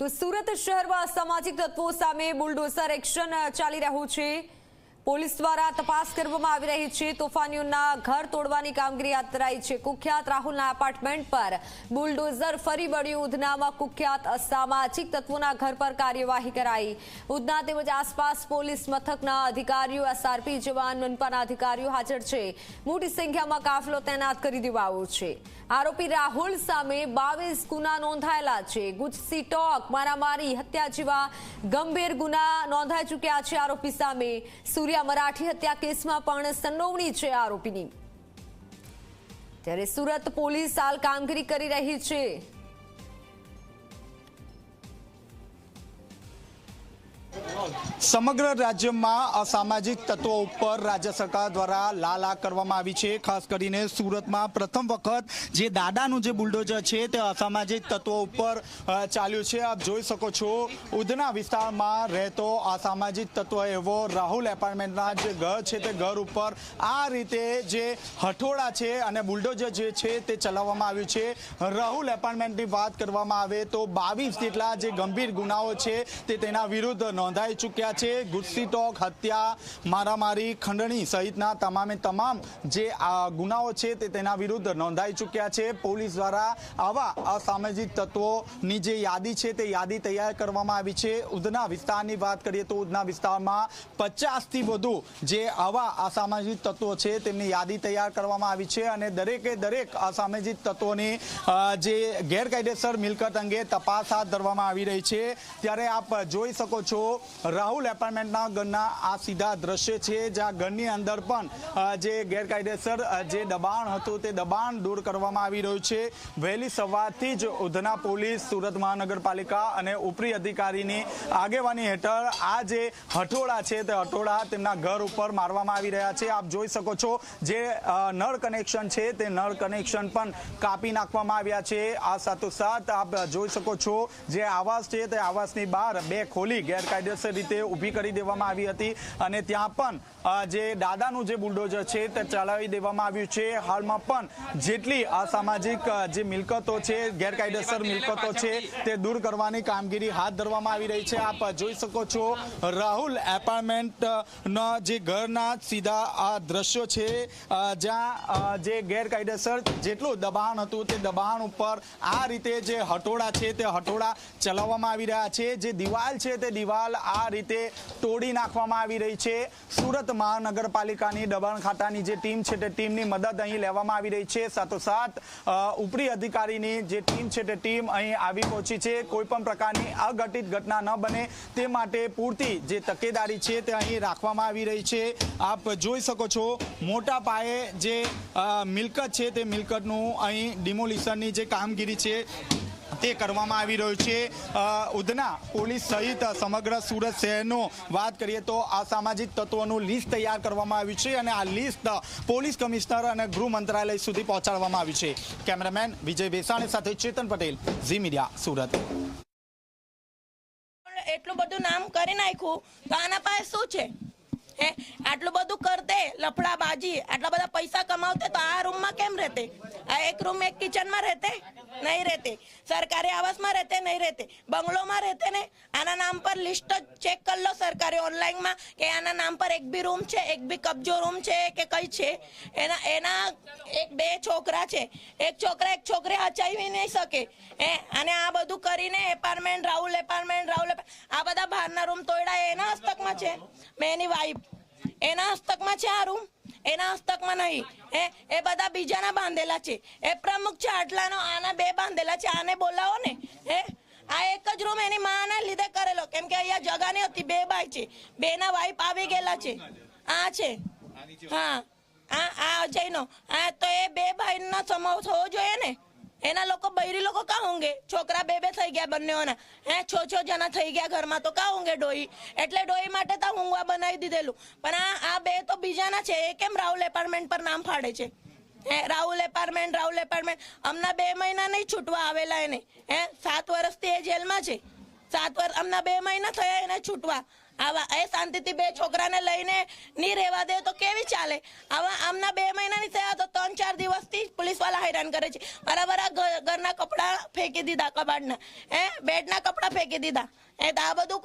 તો સુરત શહેરમાં સામાજિક તત્વો સામે બુલડોઝર એક્શન ચાલી રહ્યું છે. પોલીસ દ્વારા તપાસ કરવામાં આવી રહી છે. તોફાનીઓના ઘર તોડવાની કામગીરી હાથ છે. કુખ્યાત રાહુલના એપાર્ટમેન્ટ પર બુલડોઝર ફરી વળ્યું. ઉધનામાં કુખ્યાત અસામાજિક તત્વોના ઘર પર કાર્યવાહી કરાઈ. ઉધના તેમજ આસપાસ પોલીસ મથકના અધિકારીઓ એસઆરપી જવાન મનપાના અધિકારીઓ હાજર છે. મોટી સંખ્યામાં કાફલો તૈનાત કરી દેવાયો છે. આરોપી રાહુલ સામે બાવીસ ગુના નોંધાયેલા છે. ગુજસી ટોક, મારામારી, હત્યા જેવા ગંભીર ગુના નોંધાઈ ચૂક્યા છે આરોપી સામે. સૂર્યા મરાઠી હત્યા કેસમાં પણ સંડોવણી છે આરોપીની. ત્યારે સુરત પોલીસ હાલ કામગીરી કરી રહી છે. સમગ્ર રાજ્યમાં અસામાજિક તત્વો ઉપર રાજ્ય સરકાર દ્વારા લાલ કરવામાં આવી છે. ખાસ કરીને સુરતમાં પ્રથમ વખત જે દાદાનું જે બુલડોઝર છે તે અસામાજિક તત્વો ઉપર ચાલ્યું છે. આપ જોઈ શકો છો, ઉધના વિસ્તારમાં રહેતો અસામાજિક તત્વ એવો રાહુલ એપાર્ટમેન્ટના જે ઘર છે તે ઘર ઉપર આ રીતે જે હઠોળા છે અને બુલડોઝર જે છે તે ચલાવવામાં આવ્યું છે. રાહુલ એપાર્ટમેન્ટની વાત કરવામાં આવે તો બાવીસ જેટલા જે ગંભીર ગુનાઓ છે તે તેના વિરુદ્ધ નોંધાઈ ચૂક્યા છે. ગુસ્સી ટોક હત્યા, મારામારી, ખંડણી સહિતના તમામે તમામ જે ગુનાઓ છે તે તેના વિરુદ્ધ નોંધાઈ ચૂક્યા છે. પોલીસ દ્વારા આવા અસામાજિક તત્વોની જે યાદી છે તે યાદી તૈયાર કરવામાં આવી છે. ઉધના વિસ્તારની વાત કરીએ તો ઉધના વિસ્તારમાં પચાસથી વધુ જે આવા અસામાજિક તત્વો છે તેમની યાદી તૈયાર કરવામાં આવી છે અને દરેકે દરેક અસામાજિક તત્વોની જે ગેરકાયદેસર મિલકત અંગે તપાસ હાથ ધરવામાં આવી રહી છે. ત્યારે આપ જોઈ શકો છો રાહુલ એપાર્ટમેન્ટના ઘરના આ સીધા દ્રશ્ય છે, જ્યાં ઘરની અંદર પણ જે ગેરકાયદેસર જે દબાણ હતું તે દબાણ દૂર કરવામાં આવી રહ્યું છે. વહેલી સવારથી જ ઉધના પોલીસ, સુરત મહાનગરપાલિકા અને ઉપરી અધિકારીની આગેવાની હેઠળ આ જે હટોળા છે તે હટોળા તેમના ઘર ઉપર મારવામાં આવી રહ્યા છે. આપ જોઈ શકો છો જે નળ કનેક્શન છે તે નળ કનેક્શન પણ કાપી નાખવામાં આવ્યા છે. આ સાથોસાથ આપ જોઈ શકો છો, જે આવાસ છે તે આવાસની બહાર બે ખોલી ગેરકાયદેસર રીતે ઊભી કરી દેવામાં આવી હતી અને ત્યાં પણ જે દાદાનું જે બુલડોઝર છે તે ચલાવી દેવામાં આવ્યું છે. હાલમાં પણ જેટલી અસામાજિક જે મિલકતો છે, ગેરકાયદેસર મિલકતો છે તે દૂર કરવાની કામગીરી હાથ ધરવામાં આવી રહી છે. આપ જોઈ શકો છો, રાહુલ એપાર્ટમેન્ટ ના જે ઘરના સીધા આ દ્રશ્યો છે જ્યાં જે ગેરકાયદેસર જેટલું દબાણ હતું તે દબાણ ઉપર આ રીતે જે હટોળા છે તે હટોળા ચલાવવામાં આવી રહ્યા છે. જે દિવાલ છે તે દિવાલ આ રીતે તોડી નાખવામાં આવી રહી છે. સુરત મહાનગરપાલિકાની દબાણ ખાતાની જે ટીમ છે તે ટીમની મદદ અહીં લેવામાં આવી રહી છે. સાથોસાથ ઉપરી અધિકારીની જે ટીમ છે તે ટીમ અહીં આવી પહોંચી છે. કોઈપણ પ્રકારની અઘટિત ઘટના ન બને તે માટે પૂરતી જે તકેદારી છે તે અહીં રાખવામાં આવી રહી છે. આપ જોઈ શકો છો, મોટા પાયે જે મિલકત છે તે મિલકતનું અહીં ડિમોલિશનની જે કામગીરી છે તે કરવામાં આવી રહ્યું છે. ઉધના પોલીસ સહિત સમગ્ર સુરત શહેરનો વાત કરીએ તો આ સામાજિક તત્વોનું લિસ્ટ તૈયાર કરવામાં આવ્યું છે અને આ લિસ્ટ પોલીસ કમિશનર અને ગૃહ મંત્રાલય સુધી પહોંચાડવામાં આવ્યું છે. કેમેરામેન વિજય બેસાણી સાથે ચેતન પટેલ, ઝી મીડિયા, સુરત. એટલું બધું નામ કરી નાખ્યું. તો આના પાસે શું છે? હે? આટલું બધું કરતે લફડા બાજી આટલા બધા પૈસા કમાવતે, તો આ રૂમમાં કેમ રહેતે? આ એક રૂમ એક કિચનમાં રહેતે? નહીં રહેતે. સરકારી આવાસમાં રહેતે? નહીં રહેતે. બંગલોમાં રહેતે ને? આના નામ પર લિસ્ટ ચેક કરી લો સરકારી ઓનલાઈનમાં કે આના નામ પર એક બી રૂમ છે, એક બી કબજો રૂમ છે કે કઈ છે. એના એના એક બે છોકરા છે. એક છોકરા, એક છોકરી હચાવી નહીં શકે. હે? અને આ બધું કરીને એપાર્ટમેન્ટ, રાહુલ એપાર્ટમેન્ટ, રાહુલ આ બધા બહારના રૂમ તોડ્યા એ એના હસ્તકમાં છે. મેં એની વાઈફ એના હસ્તકમાં છે આ રૂમ? એના હસ્તકમાં નહીં. હે? એ બધા બીજાના બાંધેલા છે. એ પ્રમુખ છે આટલાનો આના બે બાંધેલા છે. આને બોલાવો ને. હે? આ એક જ રૂમ એની માના લીધે કરેલો. કેમ કે અહીંયા જગા નહીં હતી બે ભાઈ છે. બે ના વાઈફ આવી ગયેલા છે. આ છે. હા. આ આ અજયનો. આ તો એ બે ભાઈનો સમાવ થવો જોઈએ ને. એના લોકો બૈરી લોકો કા હોંગે? છોકરા બે બે થઈ ગયા બંનેઓના. હે, છ છો જણા થઈ ગયા ઘરમાં તો કા હોંગે ડોઈ એટલે ડોઈ માટે તો ઊંઘવા બનાવી દીધેલું. પણ આ આ બે તો બીજાના છે. એ કેમ રાહુલ એપાર્ટમેન્ટ પર નામ ફાડે છે? હે, રાહુલ એપાર્ટમેન્ટ રાહુલ એપાર્ટમેન્ટ. હમણાં બે મહિના નહીં છૂટવા આવેલા એને. હે, સાત વર્ષથી એ જેલમાં છે. સાત વર્ષ હમણાં બે મહિના થયા એને છૂટવા. આવા એ શાંતિથી બે છોકરાને લઈને નહીં રહેવા દે તો કેવી ચાલે? આવા આમના બે મહિનાની થયા તો ત્રણ ચાર દિવસથી પોલીસવાળા હેરાન કરે છે. બરાબર આ ઘરના કપડાં ફેંકી દીધા કબાટના. હે, બેડના કપડાં ફેંકી દીધા. એ તો આ બધું